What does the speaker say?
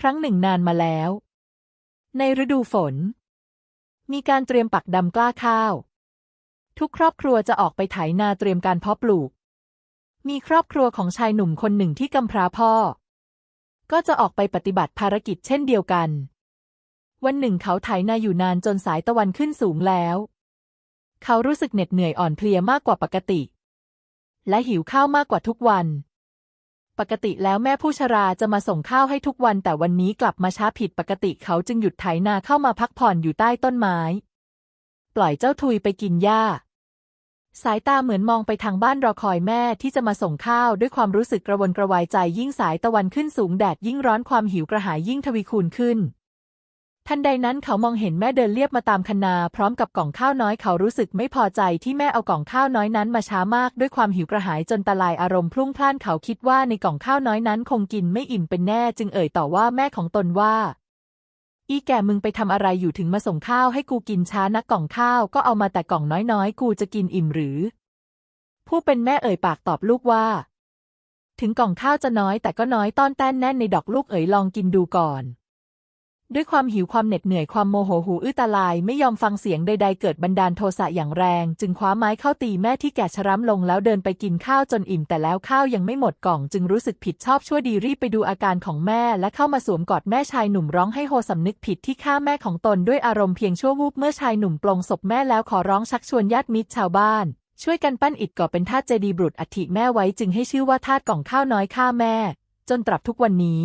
ครั้งหนึ่งนานมาแล้ว ในฤดูฝน มีการเตรียมปักดำกล้าข้าว ทุกครอบครัวจะออกไปไถนาเตรียมการเพาะปลูก มีครอบครัวของชายหนุ่มคนหนึ่งที่กำพร้าพ่อ ก็จะออกไปปฏิบัติภารกิจเช่นเดียวกัน วันหนึ่งเขาไถนาอยู่นานจนสายตะวันขึ้นสูงแล้ว เขารู้สึกเหน็ดเหนื่อยอ่อนเพลียมากกว่าปกติ และหิวข้าวมากกว่าทุกวัน ปกติแล้วแม่ผู้ชราจะมาส่งข้าวให้ทุกวัน แต่วันนี้กลับมาช้าผิดปกติเขาจึงหยุดไถนาเข้ามาพักผ่อนอยู่ใต้ต้นไม้ ปล่อยเจ้าทุยไปกินหญ้า สายตาเหมือนมองไปทางบ้านรอคอยแม่ที่จะมาส่งข้าวด้วยความรู้สึกกระวนกระวายใจยิ่งสายตะวันขึ้นสูงแดดยิ่งร้อนความหิวกระหายยิ่งทวีคูณขึ้น ทันใดนั้นเขามองเห็นแม่เดินเลียบมาตามคันา พร้อมกับกล่องข้าวน้อยเขารู้สึกไม่พอใจที่แม่เอากล่องข้าวน้อยนั้นมาช้ามากด้วยความหิวกระหายจนตะลายอารมณ์พลุ่งพล่านเขาคิดว่าในกล่องข้าวน้อยนั้นคงกินไม่อิ่มเป็นแน่จึงเอ่ยต่อว่าแม่ของตนว่า อีแก่มึงไปทำอะไรอยู่ถึงมาส่งข้าวให้กูกินช้านักกล่องข้าวก็เอามาแต่กล่องน้อยๆ กูจะกินอิ่มหรือ ผู้เป็นแม่เอ่ยปากตอบลูกว่า ถึงกล่องข้าวจะน้อยแต่ก็น้อยต้อนแต้นแน่นในดอกลูกเอ๋ยลองกินดูก่อน ด้วยความหิวความเหน็ดเหนื่อยความโมโหหูอื้อตาลายไม่ยอมฟังเสียงใดๆเกิดบันดาลโทสะอย่างแรง จึงคว้าไม้เข้าตีแม่ที่แก่ชรำลงแล้วเดินไปกินข้าวจนอิ่มแต่แล้วข้าวยังไม่หมดกล่อง จึงรู้สึกผิดชอบชั่วดีรีบไปดูอาการของแม่และเข้ามาสวมกอดแม่ชายหนุ่มร้องให้โฮสำนึกผิดที่ฆ่าแม่ของตนด้วยอารมณ์เพียงชั่ววูบเมื่อชายหนุ่มปลงศพแม่แล้วขอร้องชักชวนญาติมิตรชาวบ้านช่วยกันปั้นอิฐก่อเป็นธาตุเจดีย์บุตรอัฐิแม่ไว้จึงให้ชื่อว่าธาตุกล่องข้าวน้อยฆ่าแม่ จนตรับทุกวันนี้